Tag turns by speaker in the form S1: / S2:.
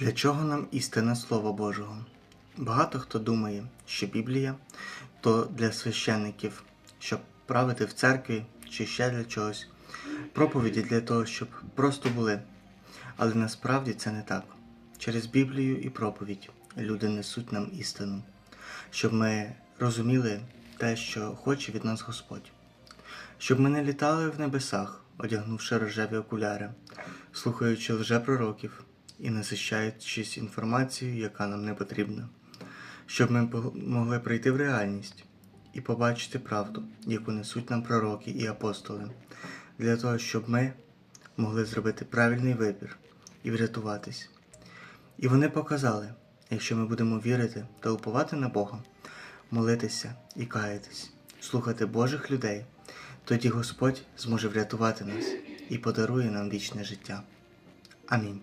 S1: Для чого нам істина Слова Божого? Багато хто думає, що Біблія то для священників, щоб правити в церкві чи ще для чогось. Проповіді для того, щоб просто були. Але насправді це не так. Через Біблію і проповідь люди несуть нам істину, щоб ми розуміли те, що хоче від нас Господь, щоб ми не літали в небесах, одягнувши рожеві окуляри, слухаючи лжепророків і насищаючись інформацією, яка нам не потрібна, щоб ми могли прийти в реальність і побачити правду, яку несуть нам пророки і апостоли, для того, щоб ми могли зробити правильний вибір і врятуватись. І вони показали, якщо ми будемо вірити та уповати на Бога, молитися і каятись, слухати Божих людей, тоді Господь зможе врятувати нас і подарує нам вічне життя. Амінь.